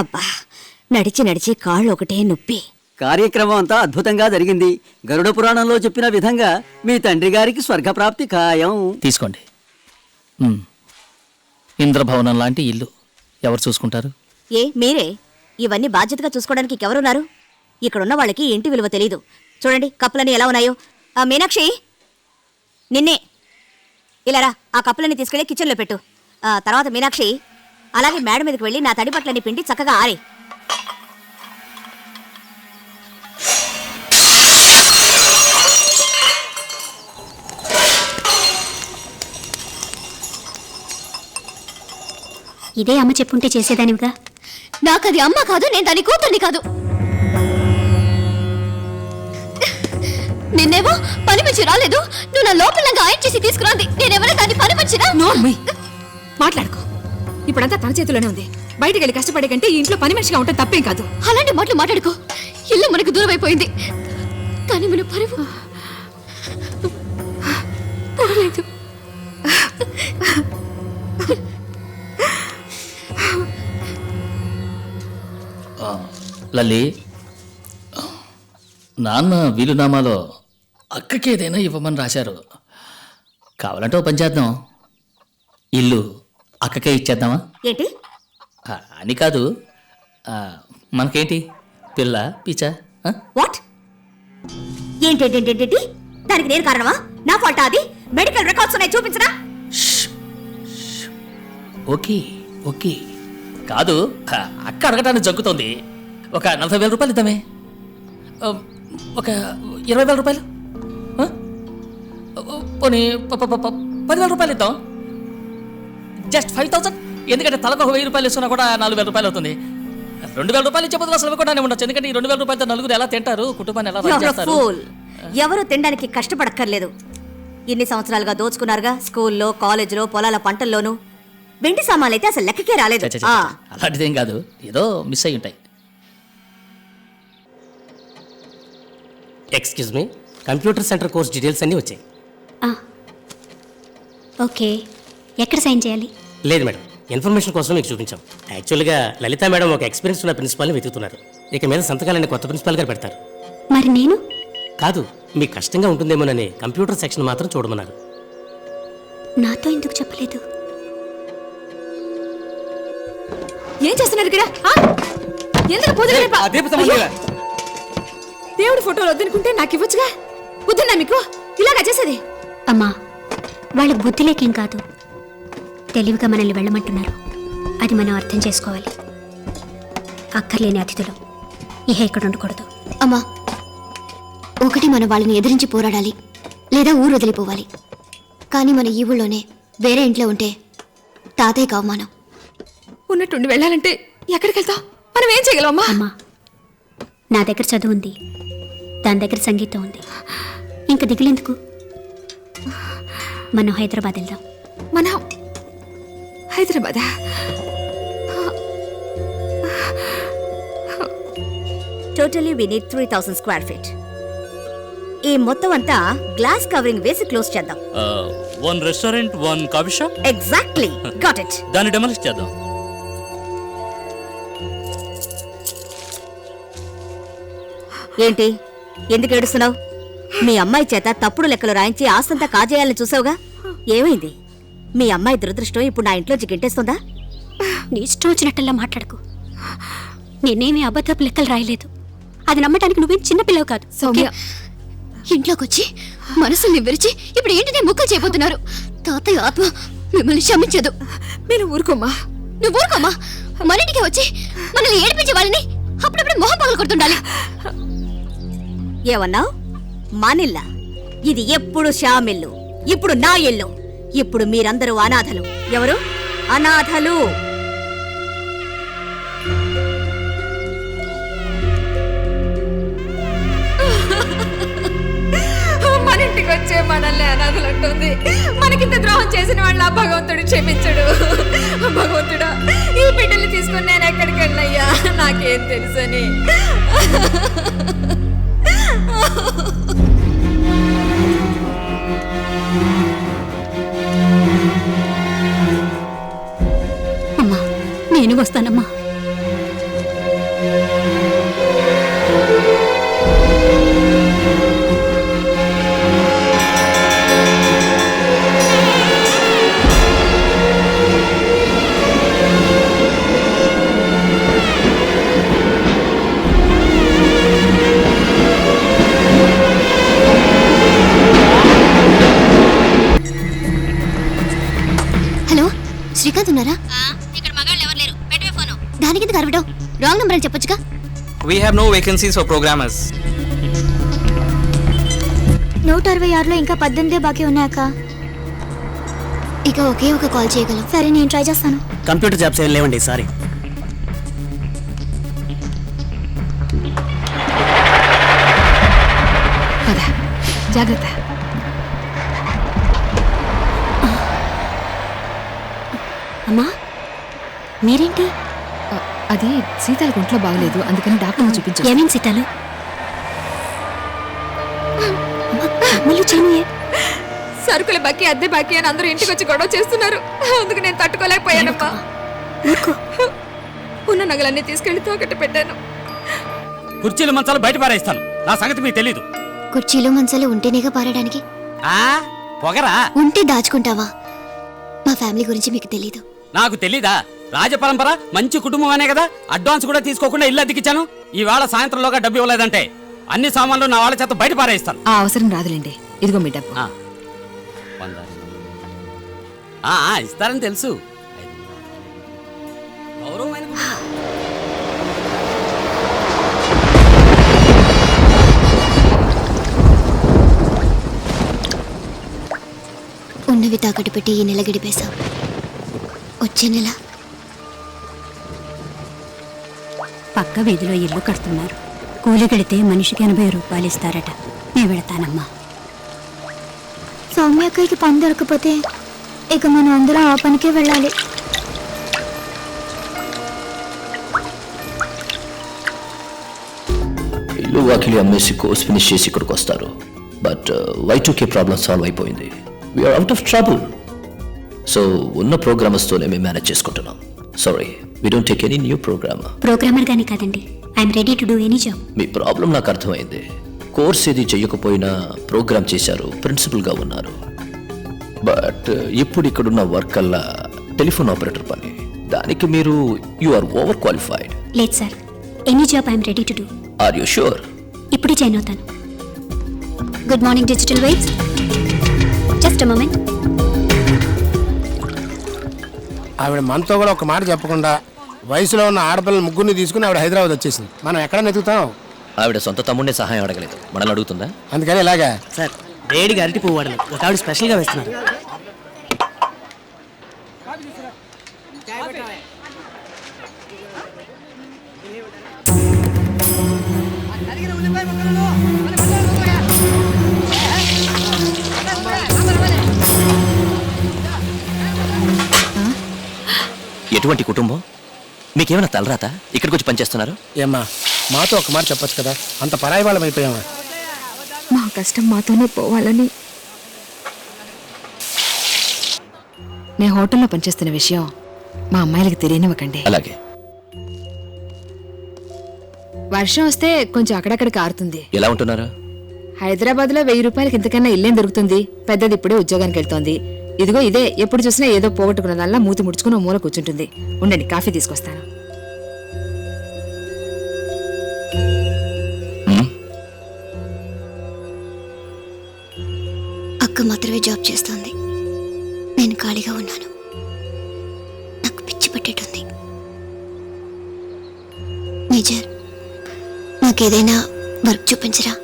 అబ్బా నడిచి నడిచి కాళ్ళు ఒకటే నొప్పి. కార్యక్రమం అంతా అద్భుతంగా జరిగింది. గరుడ పురాణంలో చెప్పిన విధంగా మీ తండ్రి గారికి స్వర్గప్రాప్తి ఖాయం. తీసుకోండి. ఉమ్. ఇంద్రభవనం లాంటి ఇల్లు ఎవరు చూసుకుంటారు? ఏ మీరే? ఇవన్నీ బాధ్యతగా చూసుకోవడానికి ఎవరున్నారు ఇక్కడున్న వాళ్ళకి ఇంటి విలువ తెలియదు చూడండి కప్పులన్నీ ఎలా ఉన్నాయో. ఆ, మీనాక్షి! నిన్నే. ఇలా రా ఆ కప్పులన్నీ తీసుకెళ్ళి కిచెన్లో పెట్టు. ఆ, తర్వాత మీనాక్షి అలాగే మేడ మీదకి వెళ్ళి నా తడి బట్టలన్నీ పిండి చక్కగా ఆరే. ఇదే అమ్మ చెప్పుంటే చేసేదానివిగా? నాకు అది అమ్మ కాదు నేను దాని కూతుర్ని కాదు. నిన్నేమో పని మంచి రాలేదు నువ్వు నా లోపలంగా ఆయన చేసి తీసుకురాంది. నేనేమైనా దాన్ని పని మంచిరా నోర్మి మాట్లాడుకో. ఇప్పుడంతా తన చేతిలోనే ఉంది. బయటికి వెళ్ళి కష్టపడే కంటే ఈ ఇంట్లో పని మనిషిగా ఉంటే తప్పేం కాదు. అలాంటి మాటలు మాట్లాడుకో. ఇల్లు మనకు దూరం అయిపోయింది. కానీ మన పరువు. లల్లి. నాన్న వీలునామాలో అక్కకి ఏదైనా ఇవ్వమని రాశారు. కావాలంటే ఓ పని చేద్దాం. ఇల్లు అక్కకే ఇచ్చేద్దామా? ఏంటి? అని కాదు. మనకేంటి? పిల్ల పిచ్చా? వాట్ ఏంటేంటేంటేంటి దానికి నేను కారణమా? నా ఫాల్టా అది? మెడికల్ రికార్డ్స్ ఉన్నాయి చూపించరా ఓకే ఓకే. కాదు అక్క అడగటానికి జగ్గుతోంది ఒక నలభై వేల రూపాయలు ఇద్దామే. ఒక ఇరవై వేల రూపాయలు? పోనీ పదివేల రూపాయలు ఇద్దాం. Just five thousand? ఎందుకంటే తలకు ఒక వెయ్యి రూపాయలు ఇస్తున్నా కూడా నాలుగు వేల రూపాయలు అవుతుంది. రెండు వేల రూపాయలు ఇచ్చే బదులు అసలు ఇవ్వకుండానే ఉండొచ్చు. ఎందుకంటే ఈ రెండు వేల రూపాయలతో నలుగురు ఎలా తింటారు? కుటుంబాన్ని ఎలా రన్ చేస్తారు ఫూల్ ఎవరు తినడానికి కష్టపడక్కర్లేదు. ఇన్ని సంవత్సరాలుగా దోచుకున్నారుగా? స్కూల్లో కాలేజీలో పొలాల పంటల్లోనూ. వెండి సామాన్లు అయితే అసలు లెక్కకే రాలేదు. ఆ, అలాంటిదేం కాదు. ఏదో మిస్ అయి ఉంటాయి. Excuse me computer centre course details అన్నీ వచ్చాయి. ఆ. ఓకే. ఎక్కడ సైన్ చేయాలి? లేదు మేడం. ఇన్ఫర్మేషన్ కోసం మీకు చూపించాం. యాక్చువల్గా లలిత మేడం ఒక ఎక్స్పీరియన్స్ ఉన్న ప్రిన్సిపాల్ని వెతుకుతున్నారు. ఇక మీద సంతకాలని కొత్త ప్రిన్సిపాల్ గారు పెడతారు. మరి నేను? కాదు మీకు కష్టంగా ఉంటుందేమోనని కంప్యూటర్ సెక్షన్ మాత్రం చూడమన్నారు. నాతో ఎందుకు చెప్పలేదు? ఏం చేస్తున్నారు ఇక్కడ? ఆ? ఎందుకు రేప? అయ్యో! దేవుడి ఫోటోలు వద్దనుకుంటే నాకు ఇవ్వచ్చుగా? వద్దున్నా మీకు? ఇలాగా చేసేది? అమ్మా వాళ్ళకి బుద్ధి లేకేం కాదు. తెలివిగా మనల్ని వెళ్ళమంటున్నారు. అది మనం అర్థం చేసుకోవాలి. అక్కర్లేని అతిథులు. ఇహ ఇక్కడ ఉండకూడదు. అమ్మా ఒకటి మన వాళ్ళని ఎదిరించి పోరాడాలి లేదా ఊరు వదిలిపోవాలి. కానీ మన ఈ ఊళ్ళోనే వేరే ఇంట్లో ఉంటే తాతయ్యకు అవమానం. ఉన్నట్టుండి వెళ్ళాలంటే ఎక్కడికి వెళ్తాం మనం ఏం చేయగలం అమ్మా? అమ్మా నా దగ్గర చదువు ఉంది. దాని దగ్గర సంగీతం ఉంది. ఇంక దిగులేందుకు మనం హైదరాబాద్ వెళ్దాం. Hyderabad totally we need three thousand square feet ఈ మొత్తం అంతా గ్లాస్ కవరింగ్ వేసి క్లోజ్ చేద్దాం. One restaurant one coffee shop exactly got it దాన్ని డెమలిష్ చేద్దాం. ఏంటి? ఎందుకు ఏడుస్తున్నావు? మీ అమ్మాయి చేత తప్పుడు లెక్కలు రాయించి ఆస్తంతా కాజేయాలని చూసావుగా? ఏమైంది? మీ అమ్మాయి దురదృష్టం ఇప్పుడు నా ఇంట్లో గిట్టేస్తుందా నీ ఇష్టం వచ్చినట్టల్లా మాట్లాడకు. నేనేమీ అబద్ధపు లెక్కలు రాయలేదు. అది నమ్మటానికి నువ్వేం చిన్నపిల్లవు కాదు సౌమ్య. ఇంట్లోకి వచ్చి మనసుల్ని విరిచి ఇప్పుడు ఏంటిదే ముక్కలు చేయబోతున్నారు? తాతయ్య ఆత్మ మిమ్మల్ని క్షమించదు. మీరు ఊరుకోమ్మా. నువ్వు ఊరుకోమ్మా. మన ఇంటికి వచ్చి మనల్ని ఏడిపించే వాళ్ళని అప్పుడప్పుడు మొహం పగలు కొడుతుండాలి ఏమన్నావు? మానిల్లా? ఇది ఎప్పుడు శ్యామిల్లు ఇప్పుడు నా ఇల్లు. ఇప్పుడు మీరందరూ అనాథలు. ఎవరు? అనాథలు. మన ఇంటికి వచ్చే మనల్ని అనాథలు అంటుంది. మనకింత ద్రోహం చేసిన వాళ్ళ భగవంతుడు క్షమించడు. భగవంతుడా ఈ బిడ్డలు తీసుకుని నేను ఎక్కడికి వెళ్ళయ్యా నాకేం తెలుసని. నేను వస్తానమ్మా హలో శ్రీకాంత్ ఉన్నారా? ఫోను దానికి ఎందుకు అరవడం? రాంగ్ నెంబర్ అని చెప్పొచ్చుగా. We have no vacancies for programmers. నూట అరవై ఆరులో ఇంకా పద్దెనిమిదే బాకీ ఉన్నాయక్క. ఇక ఒకే ఒక కాల్ చేయగలం. సరే నేను ట్రై చేస్తాను. కంప్యూటర్ జాబ్స్ ఏం లేవండి సారీ జాగ్రత్త. అమ్మా మీరేంటి? అది సీతాలకు ఒంట్లో బాగలేదు అందుకని డాక్టర్ని చూపించాను. ఏమేం సీతాలు? మళ్ళీ సరుకుల బాకీ అద్దె బాకీ అని అందరూ ఇంటికి వచ్చి గొడవ చేస్తున్నారు. అందుకు నేను తట్టుకోలేకపోయానమ్మా. ఉన్న నగలన్నీ తీసుకెళ్ళి తాకట్టు పెట్టాను. కుర్చీలు మంచాలు బయట పారేస్తాను. నా సంగతి మీకు తెలీదు. కుర్చీలో మంచాలు ఉంటేనేగా పారడానికి ఆ పొగరా? ఉంటే దాచుకుంటావా? మా ఫ్యామిలీ గురించి మీకు తెలీదు. నాకు తెలీదా? రాజపరంపర మంచి కుటుంబం అనే కదా అడ్వాన్స్ కూడా తీసుకోకుండా ఇల్లు అద్దెకిచ్చాను ఈవేళ సాయంత్రంలోగా డబ్బు ఇవ్వలేదంటే అన్ని సామాన్లు నా వాళ్ళ చేత బయట పారేస్తాను ఆ అవసరం రాదులేండి ఇదిగో మీ డబ్బు ఆ. వంద. ఆ, ఆ, ఇస్తారని తెలుసు గౌరవమైన కుటుంబం. ఉన్నవి తాకట్టు పెట్టి ఈ నెల గడిపేశాం వచ్చే నెల పక్క వీధిలో ఇల్లు కడుతున్నారు. కూలి కడితే మనిషికి ఎనభై రూపాయలు ఇస్తారట. నేను వెళతానమ్మా. సౌమ్యక్కకి పని దొరకపోతే ఇక మనం అందరం ఆ పనికే వెళ్ళాలి. ఇల్లు వాకిలి అమ్మేసి కోర్స్ ఫినిష్ చేసి ఇక్కడికి వస్తారు. But Y two K problem solve అయిపోయింది. We are out of trouble so ఉన్న ప్రోగ్రామర్స్తోనే మేము మేనేజ్ చేసుకుంటున్నాం. Sorry we don't take any new program programmer గానే కాదండి. I'm ready to do any job me problem నాకు అర్థమైంది. కోర్స్ ఏది చెయ్యకపోయినా ప్రోగ్రామ్ చేశారు ప్రిన్సిపల్గా ఉన్నారు. బట్ ఇప్పుడు ఇక్కడున్న వర్క్ అల్లా టెలిఫోన్ ఆపరేటర్ పని. దానికి మీరు యు ఆర్ ఓవర్ క్వాలిఫైడ్ లేదు sir. Any job I'm ready to do are you sure ఇప్పుడే జాయిన్ అవుతాను. Good morning digital vibes just moment ఆవిడ మనతో కూడా ఒక మాట చెప్పకుండా వయసులో ఉన్న ఆడపిల్లల ముగ్గురిని తీసుకుని ఆవిడ హైదరాబాద్ వచ్చేసింది. మనం ఎక్కడ నెతుకుతాం ఆవిడ సొంత తమ్ముడిని సహాయం అడగలేదు. మనల్ని అడుగుతుందా? అందుకని ఇలాగా. సార్ వేడిగా అరటి పువ్వు వాడలు ఒక ఆవిడ స్పెషల్గా వేస్తున్నారు. ఎటువంటి కుటుంబం? మీకేమైనా తలరాత? ఇక్కడికి వచ్చి పనిచేస్తున్నారు? ఏమ్మా మాతో ఒక మాట చెప్పొచ్చు కదా? అంత పరాయి వాళ్ళం అయిపోయామా మా కష్టం మాతోనే పోవాలని. నేను హోటల్లో పనిచేస్తున్న విషయం మా అమ్మాయిలకి తెలియనివ్వకండి. అలాగే. వర్షం వస్తే కొంచెం అక్కడక్కడ కారుతుంది. ఎలా ఉంటున్నారు? హైదరాబాద్లో వెయ్యి రూపాయలకి ఇంతకన్నా ఇల్లేం దొరుకుతుంది? పెద్దది ఇప్పుడే ఉద్యోగానికి వెళ్తోంది. ఇదిగో ఇదే ఎప్పుడు చూసినా ఏదో పోగొట్టుకున్నదల్లా మూతి ముడుచుకుని మూల కూర్చుంటుంది. ఉండండి కాఫీ తీసుకొస్తాను. అక్క మాత్రమే జాబ్ చేస్తోంది. నేను ఖాళీగా ఉన్నాను. నాకు పిచ్చి పట్టేటుంది. మేజర్ నాకేదైనా వర్క్ చూపించరా?